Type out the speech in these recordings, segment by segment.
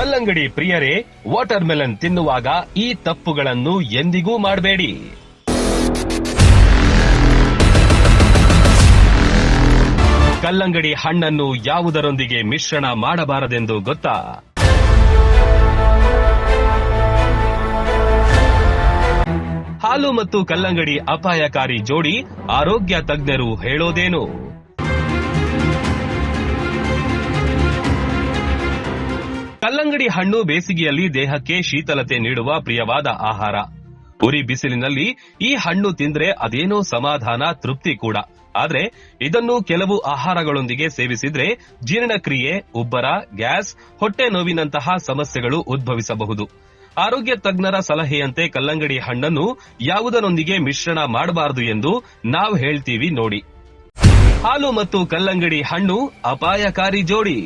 ಕಲ್ಲಂಗಡಿ ಪ್ರಿಯರೇ water melon ತಿನ್ನುವಾಗ ಈ ತಪ್ಪುಗಳನ್ನು ಎಂದಿಗೂ ಮಾಡಬೇಡಿ. ಕಲ್ಲಂಗಡಿ ಹಣ್ಣನ್ನು ಯಾವುದರೊಂದಿಗೆ ಮಿಶ್ರಣ ಮಾಡಬಾರದೆಂದು ಗೊತ್ತಾ? ಹಾಲು ಮತ್ತು ಕಲ್ಲಂಗಡಿ ಅಪಾಯಕಾರಿ ಜೋಡಿ ಆರೋಗ್ಯ ತಜ್ಞರು ಹೇಳೋದೇನು? ಕಲ್ಲಂಗಡಿ ಹಣ್ಣು ಬೇಸಿಗೆಯಲ್ಲಿ ದೇಹಕ್ಕೆ ಶೀತಲತೆ ನೀಡುವ ಪ್ರಿಯವಾದ ಆಹಾರ. ಉರಿ ಬಿಸಿಲಿನಲ್ಲಿ ಈ ಹಣ್ಣು ತಿಂದ್ರೆ ಅದೇನೋ ಸಮಾಧಾನ, ತೃಪ್ತಿ ಕೂಡ. ಆದ್ರೆ ಇದನ್ನು ಕೆಲವು ಆಹಾರಗಳೊಂದಿಗೆ ಸೇವಿಸಿದ್ರೆ ಜೀರ್ಣಕ್ರಿಯೆ, ಉಬ್ಬರ, ಗ್ಯಾಸ್, ಹೊಟ್ಟೆ ನೋವಿನಂತಹ ಸಮಸ್ಯೆಗಳು ಉದ್ಭವಿಸಬಹುದು. ಆರೋಗ್ಯ ತಜ್ಞರ ಸಲಹೆಯಂತೆ ಕಲ್ಲಂಗಡಿ ಹಣ್ಣನ್ನು ಯಾವುದರೊಂದಿಗೆ ಮಿಶ್ರಣ ಮಾಡಬಾರದು ಎಂದು ನಾವು ಹೇಳ್ತೀವಿ ನೋಡಿ. ಹಾಲು ಮತ್ತು ಕಲ್ಲಂಗಡಿ ಹಣ್ಣು ಅಪಾಯಕಾರಿ ಜೋಡಿ.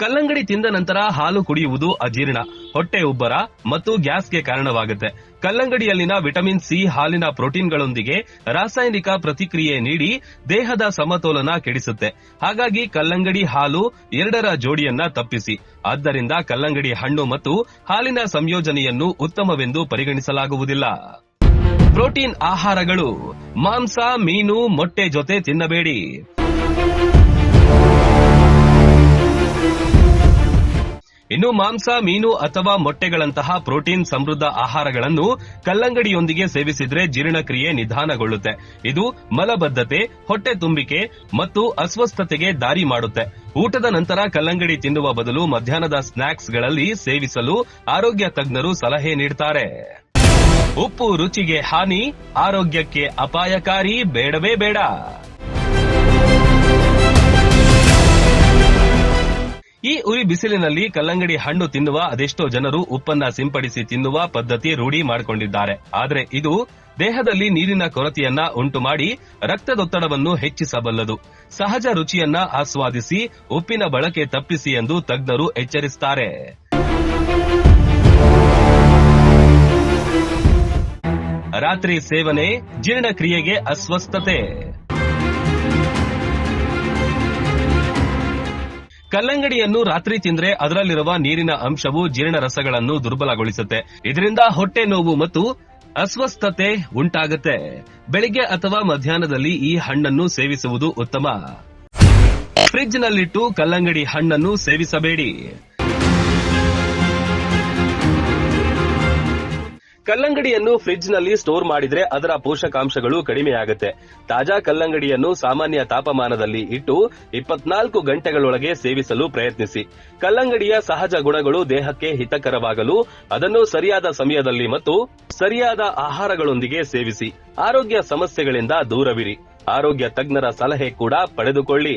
ಕಲ್ಲಂಗಡಿ ತಿಂದ ನಂತರ ಹಾಲು ಕುಡಿಯುವುದು ಅಜೀರ್ಣ. ಹೊಟ್ಟೆ ಉಬ್ಬರ ಮತ್ತು ಗ್ಯಾಸ್ಗೆ ಕಾರಣವಾಗುತ್ತೆ. ಕಲ್ಲಂಗಡಿಯಲ್ಲಿನ ವಿಟಮಿನ್ ಸಿ ಹಾಲಿನ ಪ್ರೋಟೀನ್ಗಳೊಂದಿಗೆ ರಾಸಾಯನಿಕ ಪ್ರತಿಕ್ರಿಯೆ ನೀಡಿ ದೇಹದ ಸಮತೋಲನ ಕೆಡಿಸುತ್ತೆ. ಹಾಗಾಗಿ ಕಲ್ಲಂಗಡಿ ಹಾಲು ಎರಡರ ಜೋಡಿಯನ್ನ ತಪ್ಪಿಸಿ. ಆದ್ದರಿಂದ ಕಲ್ಲಂಗಡಿ ಹಣ್ಣು ಮತ್ತು ಹಾಲಿನ ಸಂಯೋಜನೆಯನ್ನು ಉತ್ತಮವೆಂದು ಪರಿಗಣಿಸಲಾಗುವುದಿಲ್ಲ. ಪ್ರೋಟೀನ್ ಆಹಾರಗಳು ಮಾಂಸ, ಮೀನು, ಮೊಟ್ಟೆ ಜೊತೆ ತಿನ್ನಬೇಡಿ. ಇನ್ನು ಮಾಂಸ, ಮೀನು ಅಥವಾ ಮೊಟ್ಟೆಗಳಂತಹ ಪ್ರೋಟೀನ್ ಸಮೃದ್ಧ ಆಹಾರಗಳನ್ನು ಕಲ್ಲಂಗಡಿಯೊಂದಿಗೆ ಸೇವಿಸಿದ್ರೆ ಜೀರ್ಣಕ್ರಿಯೆ ನಿಧಾನಗೊಳ್ಳುತ್ತೆ. ಇದು ಮಲಬದ್ಧತೆ, ಹೊಟ್ಟೆ ತುಂಬಿಕೆ ಮತ್ತು ಅಸ್ವಸ್ಥತೆಗೆ ದಾರಿ ಮಾಡುತ್ತೆ. ಊಟದ ನಂತರ ಕಲ್ಲಂಗಡಿ ತಿನ್ನುವ ಬದಲು ಮಧ್ಯಾಹ್ನದ ಸ್ನಾಕ್ಸ್ಗಳಲ್ಲಿ ಸೇವಿಸಲು ಆರೋಗ್ಯ ತಜ್ಞರು ಸಲಹೆ ನೀಡುತ್ತಾರೆ ಉಪ್ಪು ರುಚಿಗೆ ಹಾನಿ, ಆರೋಗ್ಯಕ್ಕೆ ಅಪಾಯಕಾರಿ, ಬೇಡವೇ ಬೇಡ. ಬಿಸಿಲಿನಲ್ಲಿ ಕಲ್ಲಂಗಡಿ ಹಣ್ಣು ತಿನ್ನುವ ಅದೆಷ್ಟೋ ಜನರು ಉಪ್ಪನ್ನ ಸಿಂಪಡಿಸಿ ತಿನ್ನುವ ಪದ್ಧತಿ ರೂಢಿ ಮಾಡಿಕೊಂಡಿದ್ದಾರೆ. ಆದರೆ ಇದು ದೇಹದಲ್ಲಿ ನೀರಿನ ಕೊರತೆಯನ್ನ ಉಂಟು ಮಾಡಿ ರಕ್ತದೊತ್ತಡವನ್ನು ಹೆಚ್ಚಿಸಬಲ್ಲದು. ಸಹಜ ರುಚಿಯನ್ನ ಆಸ್ವಾದಿಸಿ ಉಪ್ಪಿನ ಬಳಕೆ ತಪ್ಪಿಸಿ ಎಂದು ತಜ್ಞರು ಎಚ್ಚರಿಸುತ್ತಾರೆ ರಾತ್ರಿ ಸೇವನೆ, ಜೀರ್ಣಕ್ರಿಯೆಗೆ ಅಸ್ವಸ್ಥತೆ. ಕಲ್ಲಂಗಡಿಯನ್ನು ರಾತ್ರಿ ತಿಂದ್ರೆ ಅದರಲ್ಲಿರುವ ನೀರಿನ ಅಂಶವು ಜೀರ್ಣ ರಸಗಳನ್ನು ದುರ್ಬಲಗೊಳಿಸುತ್ತೆ. ಇದರಿಂದ ಹೊಟ್ಟೆ ನೋವು ಮತ್ತು ಅಸ್ವಸ್ಥತೆ ಉಂಟಾಗುತ್ತೆ. ಬೆಳಿಗ್ಗೆ ಅಥವಾ ಮಧ್ಯಾಹ್ನದಲ್ಲಿ ಈ ಹಣ್ಣನ್ನು ಸೇವಿಸುವುದು ಉತ್ತಮ. ಫ್ರಿಡ್ಜ್ನಲ್ಲಿಟ್ಟು ಕಲ್ಲಂಗಡಿ ಹಣ್ಣನ್ನು ಸೇವಿಸಬೇಡಿ. ಕಲ್ಲಂಗಡಿಯನ್ನು ಫ್ರಿಡ್ಜ್ನಲ್ಲಿ ಸ್ಟೋರ್ ಮಾಡಿದ್ರೆ ಅದರ ಪೋಷಕಾಂಶಗಳು ಕಡಿಮೆಯಾಗುತ್ತೆ. ತಾಜಾ ಕಲ್ಲಂಗಡಿಯನ್ನು ಸಾಮಾನ್ಯ ತಾಪಮಾನದಲ್ಲಿ ಇಟ್ಟು ಇಪ್ಪತ್ನಾಲ್ಕು ಗಂಟೆಗಳೊಳಗೆ ಸೇವಿಸಲು ಪ್ರಯತ್ನಿಸಿ. ಕಲ್ಲಂಗಡಿಯ ಸಹಜ ಗುಣಗಳು ದೇಹಕ್ಕೆ ಹಿತಕರವಾಗಲು ಅದನ್ನು ಸರಿಯಾದ ಸಮಯದಲ್ಲಿ ಮತ್ತು ಸರಿಯಾದ ಆಹಾರಗಳೊಂದಿಗೆ ಸೇವಿಸಿ. ಆರೋಗ್ಯ ಸಮಸ್ಯೆಗಳಿಂದ ದೂರವಿರಿ. ಆರೋಗ್ಯ ತಜ್ಞರ ಸಲಹೆ ಕೂಡ ಪಡೆದುಕೊಳ್ಳಿ.